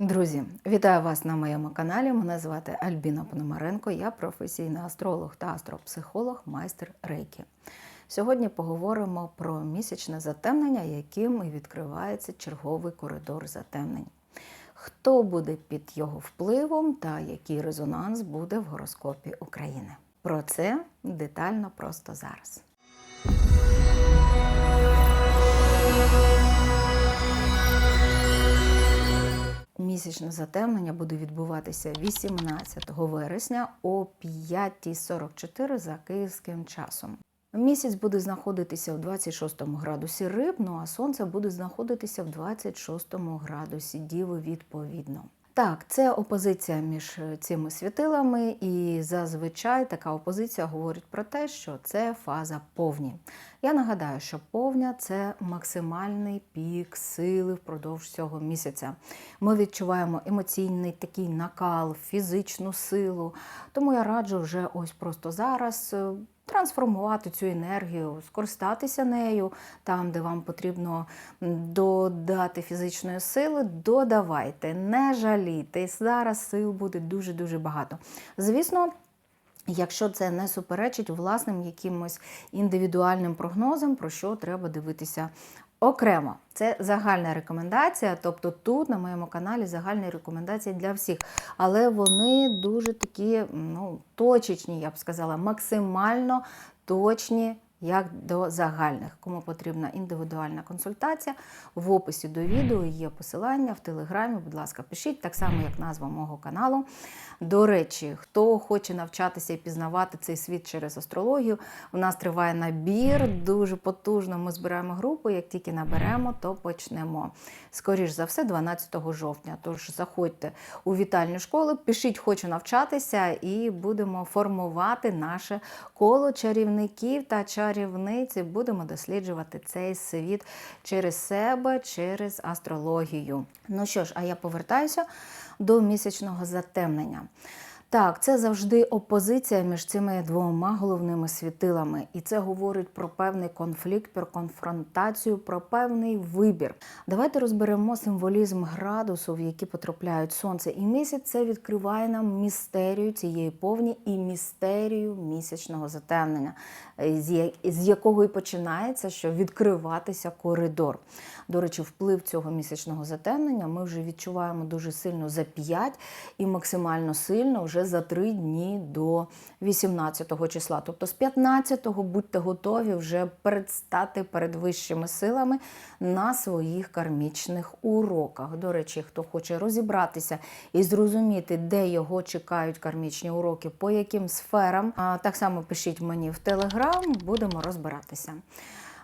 Друзі, вітаю вас на моєму каналі. Мене звати Альбіна Пономаренко. Я професійний астролог та астропсихолог, майстер рейки. Сьогодні поговоримо про місячне затемнення, яким і відкривається черговий коридор затемнень. Хто буде під його впливом та який резонанс буде в гороскопі України? Про це детально просто зараз. Місячне затемнення буде відбуватися 18 вересня о 5.44 за київським часом. Місяць буде знаходитися в 26 градусі риб, ну а сонце буде знаходитися в 26 градусі Діви відповідно. Так, це опозиція між цими світилами, і зазвичай така опозиція говорить про те, що це фаза повні. Я нагадаю, що повня це максимальний пік сили впродовж цього місяця. Ми відчуваємо емоційний такий накал, фізичну силу. Тому я раджу вже ось просто зараз. Трансформувати цю енергію, скористатися нею там, де вам потрібно додати фізичної сили, додавайте, не жалійте. Зараз сил буде дуже-дуже багато. Звісно, Якщо це не суперечить власним якимось індивідуальним прогнозам, про що треба дивитися окремо. Це загальна рекомендація, тобто тут на моєму каналі загальні рекомендації для всіх. Але вони дуже такі ну, точечні, я б сказала, максимально точні. Як до загальних, кому потрібна індивідуальна консультація, в описі до відео є посилання в телеграмі. Будь ласка, пишіть так само, як назва мого каналу. До речі, хто хоче навчатися і пізнавати цей світ через астрологію, у нас триває набір дуже потужно. Ми збираємо групу. Як тільки наберемо, то почнемо. Скоріш за все, 12 жовтня. Тож заходьте у вітальню школи, пишіть, хочу навчатися, і будемо формувати наше коло чарівників та чарівниці. Будемо досліджувати цей світ через себе, через астрологію. Ну що ж, а я повертаюся до місячного затемнення. Так, це завжди опозиція між цими двома головними світилами, і це говорить про певний конфлікт, про конфронтацію, про певний вибір. Давайте розберемо символізм градусу, в які потрапляють сонце і місяць. Це відкриває нам містерію цієї повні і містерію місячного затемнення, з якого і починається, що відкриватися коридор. До речі, вплив цього місячного затемнення ми вже відчуваємо дуже сильно за 5 і максимально сильно вже за 3 дні до 18 числа. Тобто з 15-го будьте готові вже предстати перед вищими силами на своїх кармічних уроках. До речі, хто хоче розібратися і зрозуміти, де його чекають кармічні уроки, по яким сферам, так само пишіть мені в Телеграм, будемо розбиратися.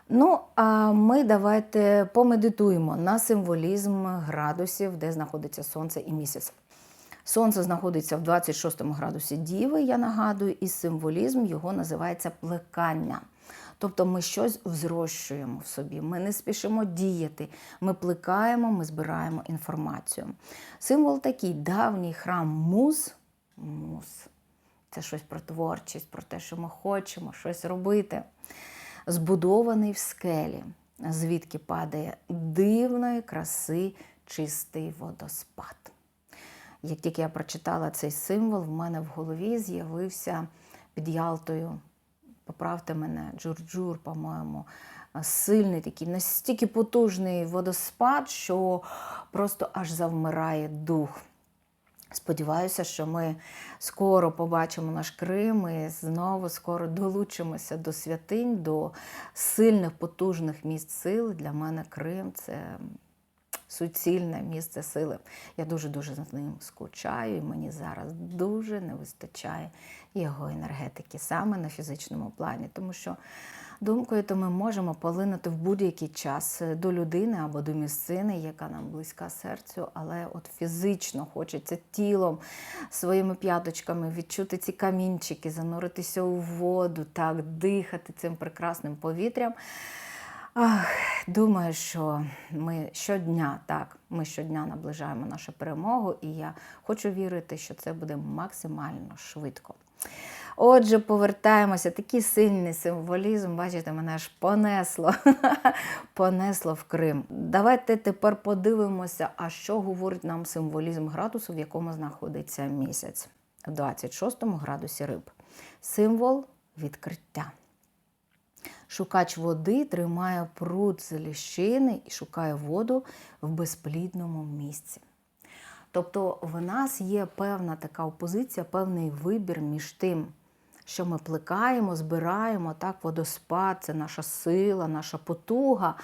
Ну, а ми давайте помедитуємо на символізм градусів, де знаходиться сонце і місяць. Сонце знаходиться в 26 градусі Діви, я нагадую, і символізм його називається плекання. Тобто ми щось взрощуємо в собі, ми не спішимо діяти, ми плекаємо, ми збираємо інформацію. Символ такий давній храм муз. Муз. Це щось про творчість, про те, що ми хочемо щось робити збудований в скелі, звідки падає дивної краси чистий водоспад. Як тільки я прочитала цей символ, в мене в голові з'явився під Ялтою, поправте мене, Джурджур, по-моєму, сильний такий, настільки потужний водоспад, що просто аж завмирає дух. Сподіваюся, що ми скоро побачимо наш Крим і знову скоро долучимося до святинь, до сильних, потужних місць сили. Для мене Крим це суцільне місце сили. Я дуже-дуже за ним скучаю, і мені зараз дуже не вистачає його енергетики саме на фізичному плані, тому що думкою то ми можемо полинути в будь-який час до людини або до місцини, яка нам близька серцю, але от фізично хочеться тілом, своїми п'яточками відчути ці камінчики, зануритися у воду, так, дихати цим прекрасним повітрям. Ах, думаю, що ми щодня, так, ми щодня наближаємо нашу перемогу, і я хочу вірити, що це буде максимально швидко. Отже, повертаємося. Такий сильний символізм, бачите, мене аж понесло. понесло в Крим. Давайте тепер подивимося, а що говорить нам символізм градусу, в якому знаходиться місяць. В 26 градусі риб. Символ відкриття. Шукач води тримає пруд з ліщини і шукає воду в безплідному місці. Тобто в нас є певна така опозиція, певний вибір між тим, що ми плекаємо, збираємо, так, водоспад, це наша сила, наша потуга.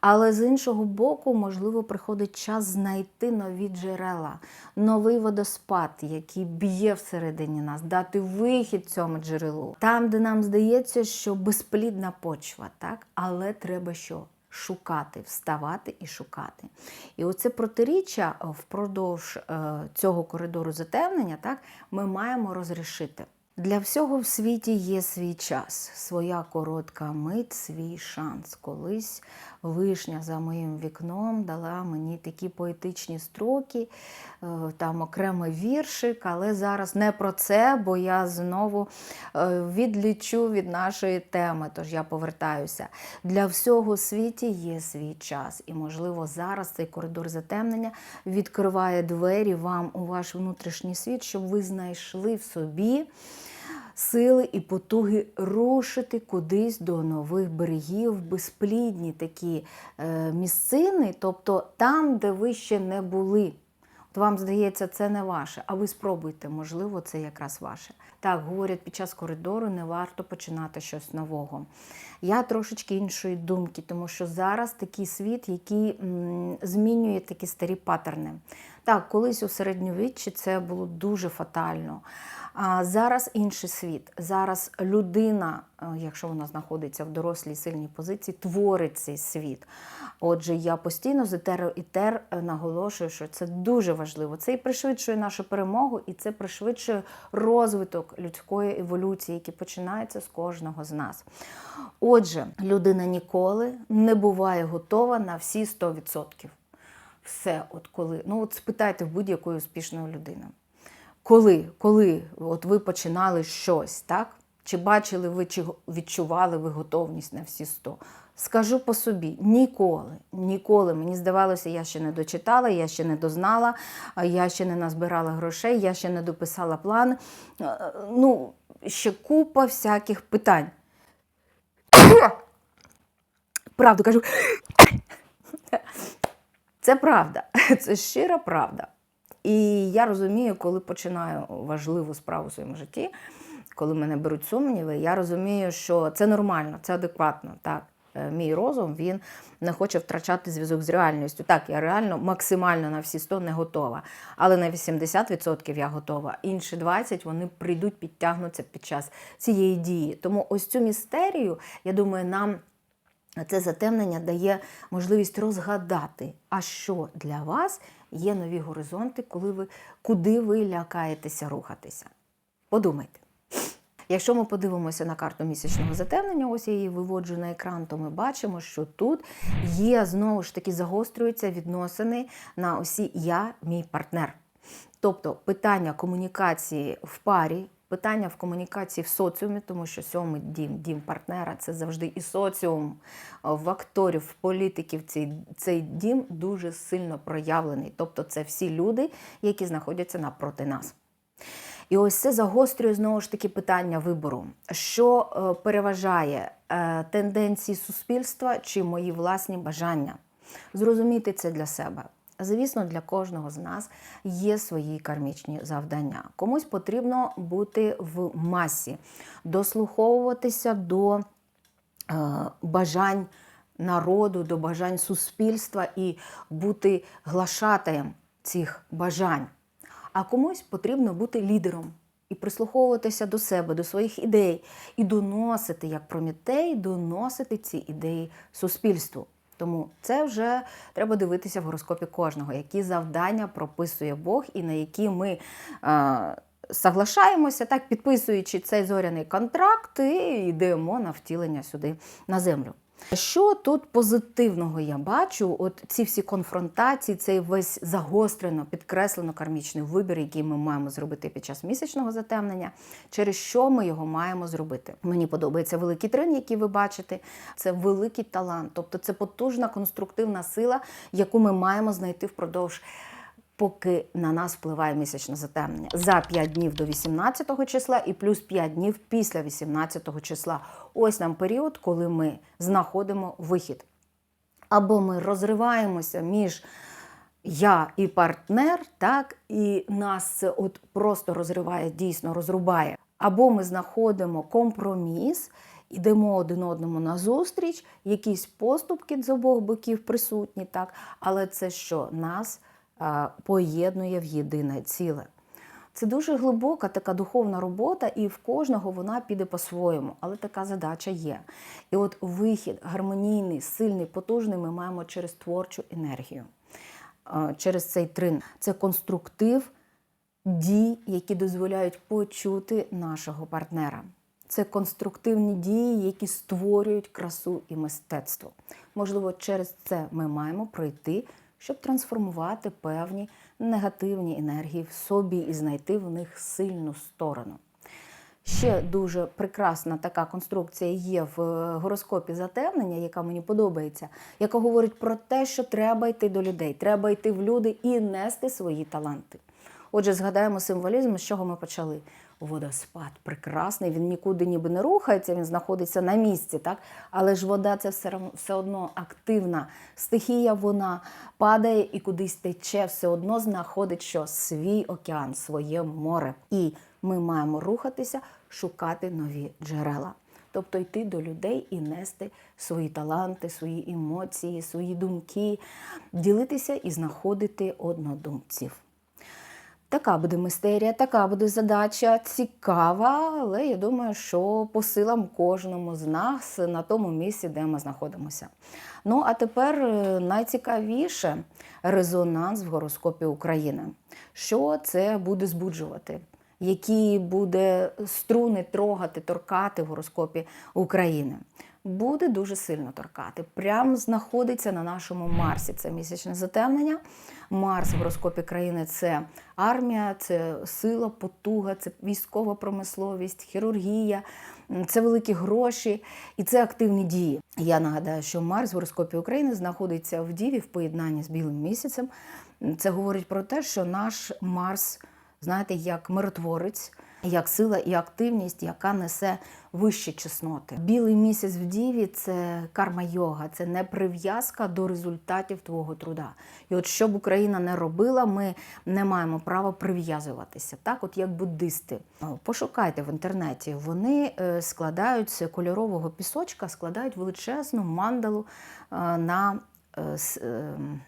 Але з іншого боку, можливо, приходить час знайти нові джерела, новий водоспад, який б'є всередині нас, дати вихід цьому джерелу. Там, де нам здається, що безплідна почва, так? але треба що? Шукати, вставати і шукати. І оце протиріччя впродовж е, цього коридору затемнення, так, ми маємо розрішити. Для всього в світі є свій час, своя коротка мить, свій шанс. Колись вишня за моїм вікном дала мені такі поетичні строки, е, там окремий віршик, але зараз не про це, бо я знову е, відлічу від нашої теми, тож я повертаюся. Для всього в світі є свій час, і, можливо, зараз цей коридор затемнення відкриває двері вам у ваш внутрішній світ, щоб ви знайшли в собі сили і потуги рушити кудись до нових берегів, безплідні такі е, місцини, тобто там, де ви ще не були. От вам здається, це не ваше, а ви спробуйте, можливо, це якраз ваше. Так, говорять, під час коридору не варто починати щось нового. Я трошечки іншої думки, тому що зараз такий світ, який м, змінює такі старі паттерни. Так, колись у середньовіччі це було дуже фатально. А зараз інший світ. Зараз людина, якщо вона знаходиться в дорослій сильній позиції, творить цей світ. Отже, я постійно з етеру і тер е, наголошую, що це дуже важливо. Це і пришвидшує нашу перемогу, і це пришвидшує розвиток людської еволюції, який починається з кожного з нас. Отже, людина ніколи не буває готова на всі 100%. Все, от коли, ну от спитайте в будь-якої успішної людини. Коли, коли от ви починали щось, так? Чи бачили ви, чи відчували ви готовність на всі 100? Скажу по собі, ніколи, ніколи. Мені здавалося, я ще не дочитала, я ще не дознала, я ще не назбирала грошей, я ще не дописала план. Е, Ну, ще купа всяких питань. Правду кажу. Це правда, це щира правда. І я розумію, коли починаю важливу справу в своєму житті, коли мене беруть сумніви, я розумію, що це нормально, це адекватно. Так, Е, мій розум він не хоче втрачати зв'язок з реальністю. Так, я реально максимально на всі 100 не готова, але на 80% я готова. Інші 20% вони прийдуть, підтягнуться під час цієї дії. Тому ось цю містерію, я думаю, нам. Це затемнення дає можливість розгадати, а що для вас є нові горизонти, коли ви, куди ви лякаєтеся рухатися. Подумайте. Якщо ми подивимося на карту місячного затемнення, ось я її виводжу на екран, то ми бачимо, що тут є знову ж таки загострюються відносини на осі Я, мій партнер. Тобто питання комунікації в парі, питання в комунікації в соціумі, тому що сьомий дім, дім партнера це завжди і соціум в акторів, в політиків. Цей, цей дім дуже сильно проявлений. Тобто, це всі люди, які знаходяться напроти нас. І ось це загострює знову ж таки питання вибору, що е, переважає е, тенденції суспільства чи мої власні бажання. Зрозуміти це для себе. Звісно, для кожного з нас є свої кармічні завдання. Комусь потрібно бути в масі, дослуховуватися до е, бажань народу, до бажань суспільства і бути глашатаєм цих бажань. А комусь потрібно бути лідером і прислуховуватися до себе, до своїх ідей, і доносити, як Промітей, доносити ці ідеї суспільству. Тому це вже треба дивитися в гороскопі кожного, які завдання прописує Бог і на які ми е, соглашаємося, так підписуючи цей зоряний контракт, і йдемо на втілення сюди на землю. Що тут позитивного я бачу? От ці всі конфронтації, цей весь загострено, підкреслено кармічний вибір, який ми маємо зробити під час місячного затемнення, через що ми його маємо зробити. Мені подобається великий трин, який ви бачите. Це великий талант, тобто це потужна конструктивна сила, яку ми маємо знайти впродовж. Поки на нас впливає місячне затемнення за 5 днів до 18 числа і плюс 5 днів після 18 числа. Ось нам період, коли ми знаходимо вихід. Або ми розриваємося між я і партнер, так, і нас це от просто розриває, дійсно розрубає. Або ми знаходимо компроміс, йдемо один одному на зустріч, якісь поступки з обох боків присутні, так, але це що нас поєднує в єдине ціле. Це дуже глибока така духовна робота, і в кожного вона піде по-своєму, але така задача є. І от вихід гармонійний, сильний, потужний ми маємо через творчу енергію, через цей трин. Це конструктив дій, які дозволяють почути нашого партнера. Це конструктивні дії, які створюють красу і мистецтво. Можливо, через це ми маємо пройти, щоб трансформувати певні негативні енергії в собі і знайти в них сильну сторону. Ще дуже прекрасна така конструкція є в е, гороскопі затемнення, яка мені подобається, яка говорить про те, що треба йти до людей, треба йти в люди і нести свої таланти. Отже, згадаємо символізм, з чого ми почали. Водоспад прекрасний, він нікуди ніби не рухається, він знаходиться на місці, так? Але ж вода це все, все одно активна стихія, вона падає і кудись тече, все одно знаходить що свій океан, своє море. І ми маємо рухатися, шукати нові джерела. Тобто йти до людей і нести свої таланти, свої емоції, свої думки, ділитися і знаходити однодумців. Така буде мистерія, така буде задача цікава, але я думаю, що по силам кожному з нас на тому місці, де ми знаходимося. Ну а тепер е, найцікавіше резонанс в гороскопі України. Що це буде збуджувати? Які буде струни трогати, торкати в гороскопі України? Буде дуже сильно торкати. Прям знаходиться на нашому Марсі. Це місячне затемнення. Марс в гороскопі країни це армія, це сила, потуга, це військова промисловість, хірургія, це великі гроші і це активні дії. Я нагадаю, що Марс в гороскопі України знаходиться в Діві в поєднанні з білим місяцем. Це говорить про те, що наш Марс, знаєте, як миротворець, як сила і активність, яка несе вищі чесноти. Білий місяць в діві це карма-йога, це не прив'язка до результатів твого труда. І от що б Україна не робила, ми не маємо права прив'язуватися. Так, от як буддисти. Пошукайте в інтернеті. Вони е, складають з кольорового пісочка, складають величезну мандалу е, на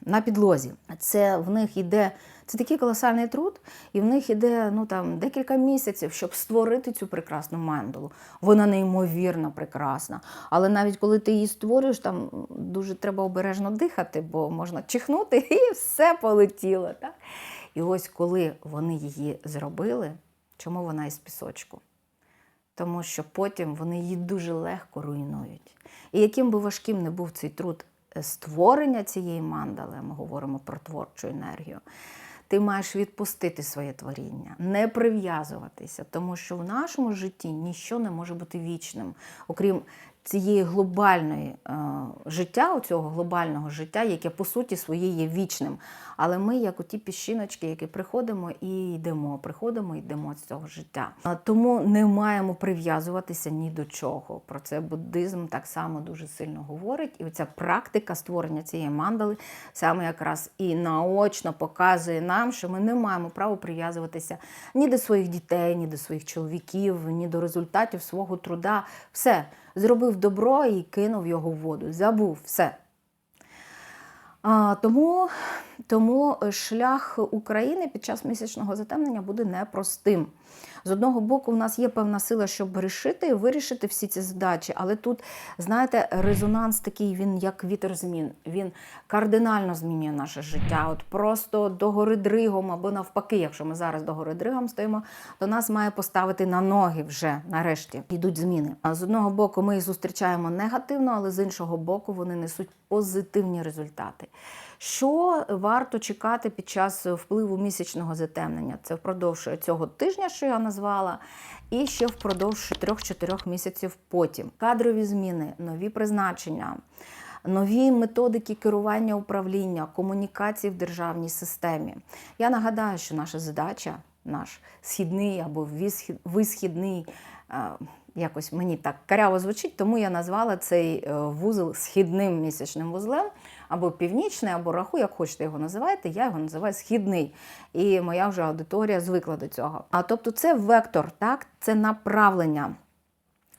на підлозі. Це в них іде це такий колосальний труд, і в них іде ну там декілька місяців, щоб створити цю прекрасну мандалу. Вона неймовірно прекрасна. Але навіть коли ти її створюєш, там дуже треба обережно дихати, бо можна чихнути і все полетіло. Так? І ось коли вони її зробили, чому вона із пісочку? тому що потім вони її дуже легко руйнують. І яким би важким не був цей труд створення цієї мандали, ми говоримо про творчу енергію, ти маєш відпустити своє творіння, не прив'язуватися, тому що в нашому житті ніщо не може бути вічним, окрім цієї глобальної е, життя, цього глобального життя, яке по суті своє є вічним. Але ми, як оті піщиночки, які приходимо і йдемо, приходимо і йдемо з цього життя. Тому не маємо прив'язуватися ні до чого. Про це буддизм так само дуже сильно говорить. І оця практика створення цієї мандали саме якраз і наочно показує нам, що ми не маємо права прив'язуватися ні до своїх дітей, ні до своїх чоловіків, ні до результатів свого труда. Все, зробив добро і кинув його в воду. Забув все. А, тому, тому шлях України під час місячного затемнення буде непростим. З одного боку, в нас є певна сила, щоб рішити і вирішити всі ці задачі, але тут, знаєте, резонанс такий, він як вітер змін. Він кардинально змінює наше життя. От просто до гори дригом або навпаки, якщо ми зараз до гори дригом стоїмо, то нас має поставити на ноги вже нарешті. Йдуть зміни. А з одного боку, ми їх зустрічаємо негативно, але з іншого боку, вони несуть позитивні результати. Що варто чекати під час впливу місячного затемнення? Це впродовж цього тижня, що я назвала, і ще впродовж 3-4 місяців потім. Кадрові зміни, нові призначення. Нові методики керування управління, комунікації в державній системі. Я нагадаю, що наша задача, наш східний або висхідний, е, якось мені так каряво звучить, тому я назвала цей е, вузол східним місячним вузлем, або північний, або раху, як хочете його називаєте, я його називаю східний. І моя вже аудиторія звикла до цього. А тобто це вектор, так, це направлення.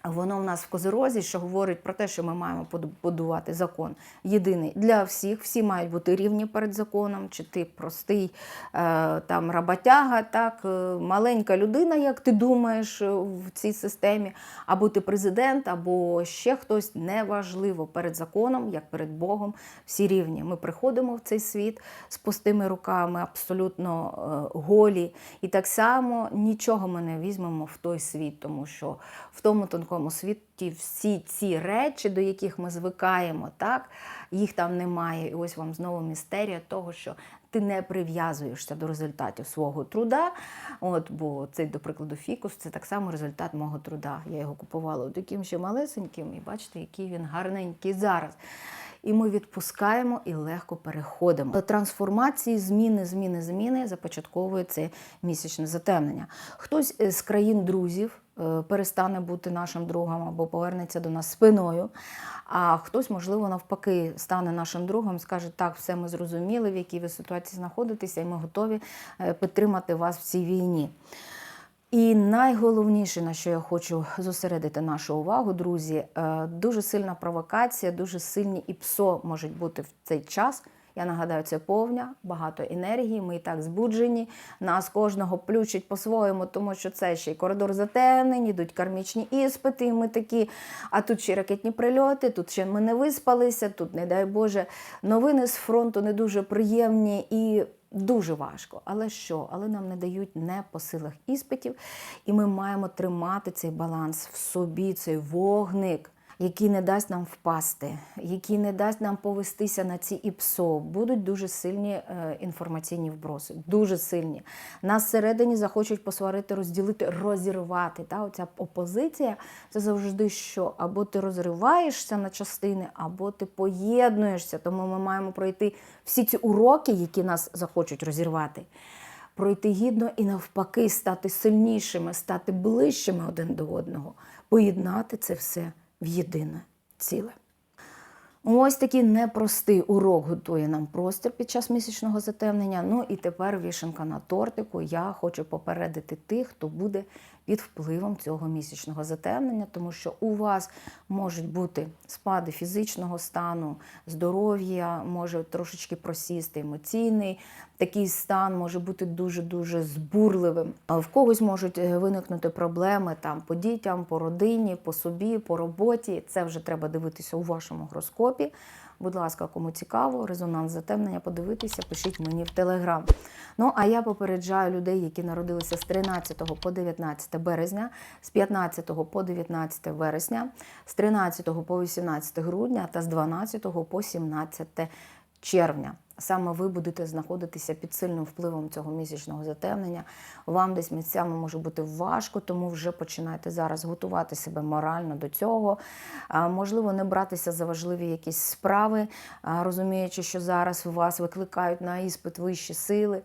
Воно в нас в козирозі, що говорить про те, що ми маємо поду- будувати закон єдиний для всіх. Всі мають бути рівні перед законом, чи ти простий е, там роботяга, так, е, маленька людина, як ти думаєш е, в цій системі, або ти президент, або ще хтось неважливо перед законом, як перед Богом, всі рівні. Ми приходимо в цей світ з пустими руками, абсолютно голі. І так само нічого ми не візьмемо в той світ, тому що в тому тонкому світі всі ці речі, до яких ми звикаємо, так, їх там немає. І ось вам знову містерія того, що ти не прив'язуєшся до результатів свого труда. От, бо цей, до прикладу, фікус це так само результат мого труда. Я його купувала таким ще малесеньким, і бачите, який він гарненький зараз. І ми відпускаємо і легко переходимо. Трансформації, зміни, зміни, зміни започатковує це місячне затемнення. Хтось е, з країн друзів перестане бути нашим другом або повернеться до нас спиною. А хтось, можливо, навпаки, стане нашим другом і скаже, так, все ми зрозуміли, в якій ви ситуації знаходитеся, і ми готові е, підтримати вас в цій війні. І найголовніше, на що я хочу зосередити нашу увагу, друзі, е, дуже сильна провокація, дуже сильні іпсо можуть бути в цей час. Я нагадаю, це повня, багато енергії. Ми і так збуджені. Нас кожного плющить по-своєму, тому що це ще й коридор затемнень, йдуть кармічні іспити. І ми такі, а тут ще ракетні прильоти, тут ще ми не виспалися, тут, не дай Боже, новини з фронту не дуже приємні і. Дуже важко, але що? Але нам не дають не по силах іспитів, і ми маємо тримати цей баланс в собі, цей вогник, який не дасть нам впасти, який не дасть нам повестися на ці ІПСО. Будуть дуже сильні е, інформаційні вброси, дуже сильні. Нас всередині захочуть посварити, розділити, розірвати. Та? Оця опозиція це завжди що? Або ти розриваєшся на частини, або ти поєднуєшся. Тому ми маємо пройти всі ці уроки, які нас захочуть розірвати. Пройти гідно і навпаки стати сильнішими, стати ближчими один до одного, поєднати це все в єдине ціле. Ось такий непростий урок готує нам простір під час місячного затемнення. Ну і тепер вішенка на тортику. Я хочу попередити тих, хто буде під впливом цього місячного затемнення, тому що у вас можуть бути спади фізичного стану, здоров'я, може трошечки просісти емоційний. Такий стан може бути дуже-дуже збурливим. В когось можуть е, виникнути проблеми там по дітям, по родині, по собі, по роботі. Це вже треба дивитися у вашому гороскопі. Будь ласка, кому цікаво, резонанс затемнення, подивитися, пишіть мені в телеграм. Ну а я попереджаю людей, які народилися з 13 по 19 березня, з 15 по 19 вересня, з 13 по 18 грудня та з 12 по 17 червня. Саме ви будете знаходитися під сильним впливом цього місячного затемнення. Вам десь місцями може бути важко, тому вже починайте зараз готувати себе морально до цього. Можливо, не братися за важливі якісь справи, розуміючи, що зараз вас викликають на іспит вищі сили.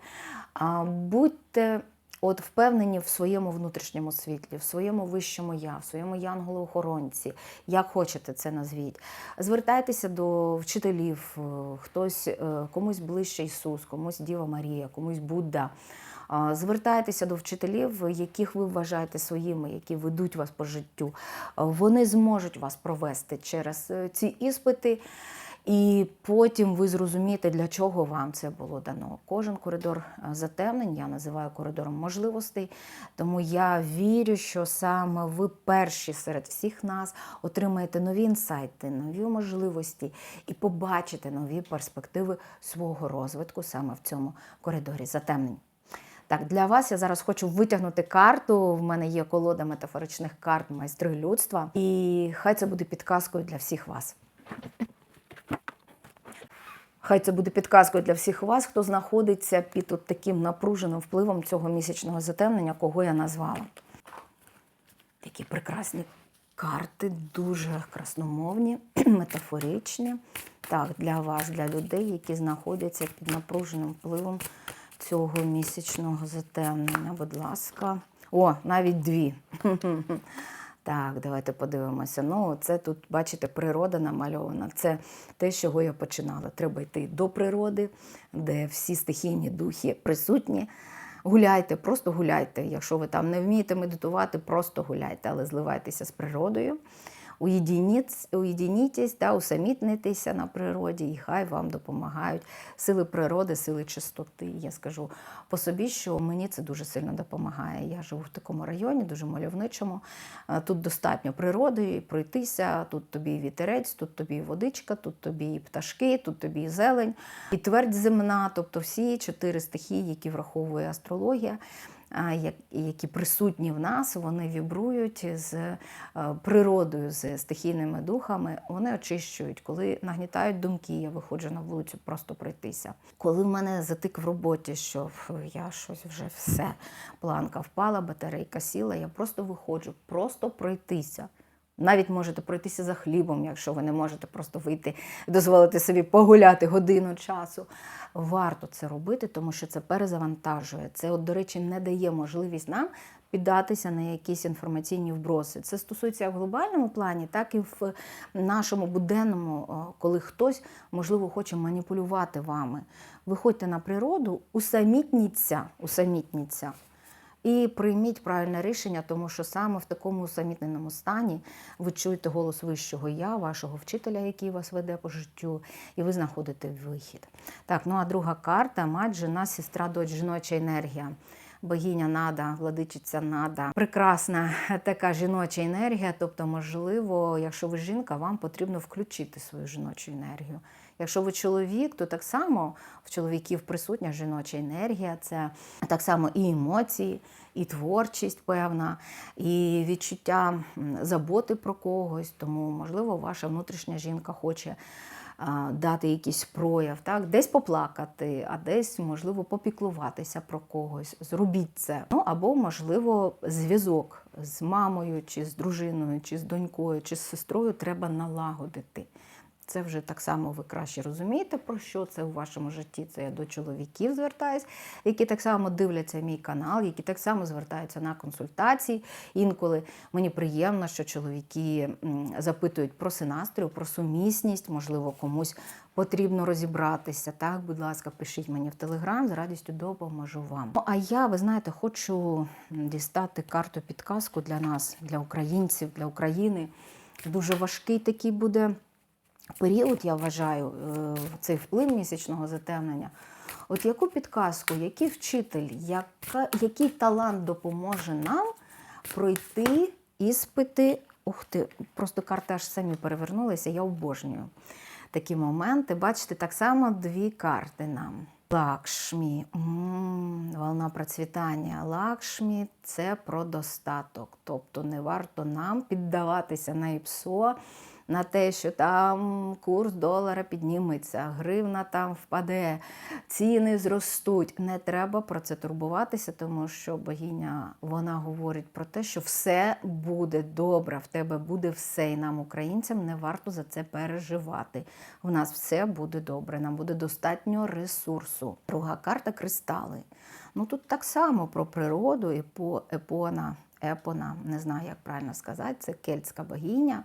Будьте От впевнені в своєму внутрішньому світлі, в своєму вищому я, в своєму янголу-охоронці, як хочете це назвіть. Звертайтеся до вчителів, е, хтось е, комусь ближче Ісус, комусь Діва Марія, комусь Будда. Звертайтеся до вчителів, яких ви вважаєте своїми, які ведуть вас по життю. Вони зможуть вас провести через е, ці іспити. І потім ви зрозумієте, для чого вам це було дано. Кожен коридор е, затемнень я називаю коридором можливостей. Тому я вірю, що саме ви перші серед всіх нас отримаєте нові інсайти, нові можливості і побачите нові перспективи свого розвитку саме в цьому коридорі затемнень. Так, для вас я зараз хочу витягнути карту. В мене є колода метафоричних карт майстри людства, і хай це буде підказкою для всіх вас. Хай це буде підказкою для всіх вас, хто знаходиться під от таким напруженим впливом цього місячного затемнення, кого я назвала. Такі прекрасні карти, дуже красномовні, метафоричні. Так, для вас, для людей, які знаходяться під напруженим впливом цього місячного затемнення. Будь ласка. О, навіть дві. Так, давайте подивимося. Ну, це тут, бачите, природа намальована. Це те, з чого я починала. Треба йти до природи, де всі стихійні духи присутні. Гуляйте, просто гуляйте. Якщо ви там не вмієте медитувати, просто гуляйте, але зливайтеся з природою. Уєдиніться, уєдинітесь та усамітнитеся на природі, і хай вам допомагають сили природи, сили чистоти. Я скажу по собі, що мені це дуже сильно допомагає. Я живу в такому районі, дуже мальовничому. Е, Тут достатньо природи, пройтися. Тут тобі вітерець, тут тобі водичка, тут тобі пташки, тут тобі зелень, і твердь земна, тобто всі чотири стихії, які враховує астрологія які присутні в нас, вони вібрують з е, природою, з стихійними духами. Вони очищують, коли нагнітають думки, я виходжу на вулицю просто пройтися. Коли в мене затик в роботі, що я щось вже все, планка впала, батарейка сіла, я просто виходжу, просто пройтися. Навіть можете пройтися за хлібом, якщо ви не можете просто вийти, дозволити собі погуляти годину часу. Варто це робити, тому що це перезавантажує. Це, от, до речі, не дає можливість нам піддатися на якісь інформаційні вброси. Це стосується як в глобальному плані, так і в нашому буденному, коли хтось, можливо, хоче маніпулювати вами. Виходьте на природу, усамітніться, усамітніться. І прийміть правильне рішення, тому що саме в такому усамітненому стані ви чуєте голос вищого я, вашого вчителя, який вас веде по життю, і ви знаходите вихід. Так, ну а друга карта мать, жена, сестра, дочь, жіноча енергія. Богиня Нада, владичиця Нада. Прекрасна така жіноча енергія. Тобто, можливо, якщо ви жінка, вам потрібно включити свою жіночу енергію. Якщо ви чоловік, то так само в чоловіків присутня жіноча енергія, це так само і емоції, і творчість певна, і відчуття заботи про когось. Тому, можливо, ваша внутрішня жінка хоче дати якийсь прояв, так? десь поплакати, а десь, можливо, попіклуватися про когось. Зробіть це. Ну або, можливо, зв'язок з мамою, чи з дружиною, чи з донькою, чи з сестрою треба налагодити. Це вже так само ви краще розумієте, про що це у вашому житті. Це я до чоловіків звертаюсь, які так само дивляться мій канал, які так само звертаються на консультації. Інколи мені приємно, що чоловіки запитують про синастрію, про сумісність, можливо, комусь потрібно розібратися. Так, будь ласка, пишіть мені в телеграм, з радістю допоможу вам. Ну а я, ви знаєте, хочу дістати карту підказку для нас, для українців, для України. Дуже важкий такий буде період, я вважаю, е, цей вплив місячного затемнення. От яку підказку, який вчитель, яка, який талант допоможе нам пройти іспити? Ух ти, просто карти аж самі перевернулися, я обожнюю такі моменти. Бачите, так само дві карти нам. Лакшмі, м, волна процвітання. Лакшмі це про достаток. Тобто не варто нам піддаватися на ІПСО, на те, що там курс долара підніметься, гривна там впаде, ціни зростуть. Не треба про це турбуватися, тому що богиня вона говорить про те, що все буде добре, в тебе буде все, і нам, українцям, не варто за це переживати. В нас все буде добре, нам буде достатньо ресурсу. Друга карта кристали. Ну тут так само про природу, епо, епона, епона, не знаю, як правильно сказати, це кельтська богиня.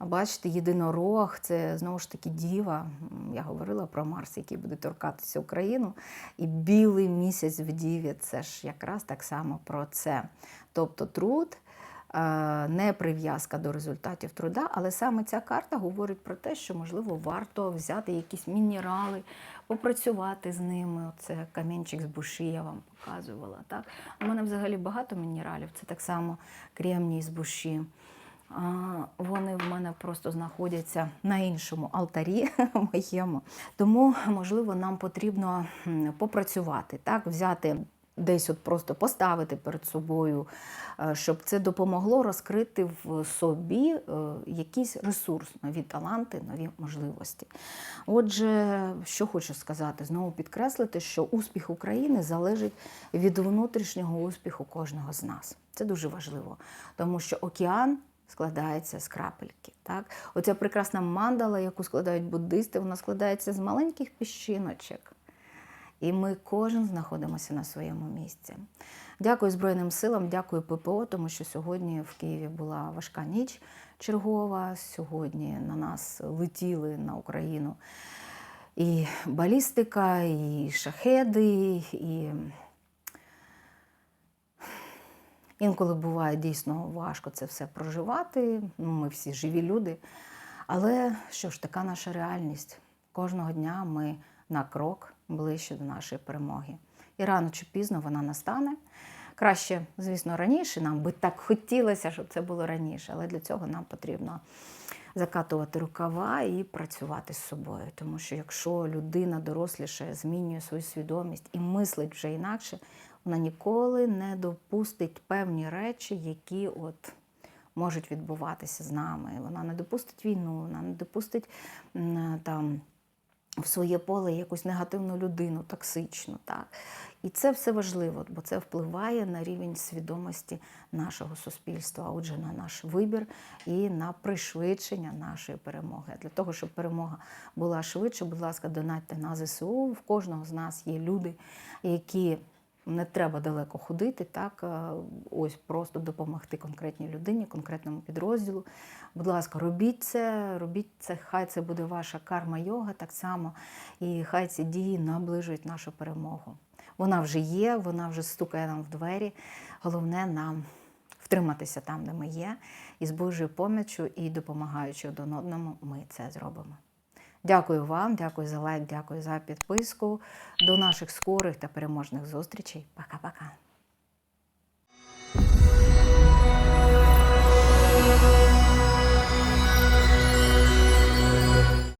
Бачите, єдинорог це знову ж таки діва. Я говорила про Марс, який буде торкатися Україну. І білий місяць в діві це ж якраз так само про це. Тобто труд, е, не прив'язка до результатів труда, але саме ця карта говорить про те, що можливо варто взяти якісь мінерали, попрацювати з ними. Це камінчик з буші, я вам показувала. Так? У мене взагалі багато мінералів, це так само кремній з буші. Вони в мене просто знаходяться на іншому алтарі моєму. Тому, можливо, нам потрібно попрацювати, так, взяти. Десь от просто поставити перед собою, е, щоб це допомогло розкрити в собі е, якийсь ресурс, нові таланти, нові можливості. Отже, що хочу сказати, знову підкреслити, що успіх України залежить від внутрішнього успіху кожного з нас. Це дуже важливо, тому що океан складається з крапельки. Так? Оця прекрасна мандала, яку складають буддисти, вона складається з маленьких піщиночок. І ми кожен знаходимося на своєму місці. Дякую Збройним силам, дякую ППО, тому що сьогодні в Києві була важка ніч чергова. Сьогодні на нас летіли на Україну і балістика, і шахеди, і інколи буває дійсно важко це все проживати. Ну, Ми всі живі люди. Але що ж, така наша реальність. Кожного дня ми на крок ближче до нашої перемоги. І рано чи пізно вона настане. Краще, звісно, раніше. Нам би так хотілося, щоб це було раніше, але для цього нам потрібно закатувати рукава і працювати з собою. Тому що якщо людина доросліше змінює свою свідомість і мислить вже інакше, вона ніколи не допустить певні речі, які от можуть відбуватися з нами. Вона не допустить війну, вона не допустить там в своє поле якусь негативну людину, токсичну. Так? І це все важливо, бо це впливає на рівень свідомості нашого суспільства, отже, на наш вибір і на пришвидшення нашої перемоги. Для того, щоб перемога була швидше, будь ласка, донатьте на ЗСУ. В кожного з нас є люди, які не треба далеко ходити, так е, ось просто допомогти конкретній людині, конкретному підрозділу. Будь ласка, робіть це, робіть це, хай це буде ваша карма-йога так само, і хай ці дії наближують нашу перемогу. Вона вже є, вона вже стукає нам в двері. Головне нам втриматися там, де ми є, і з Божою поміччю і допомагаючи один одному, ми це зробимо. Дякую вам, дякую за лайк, дякую за підписку. До наших скорих та переможних зустрічей. Пока-пока.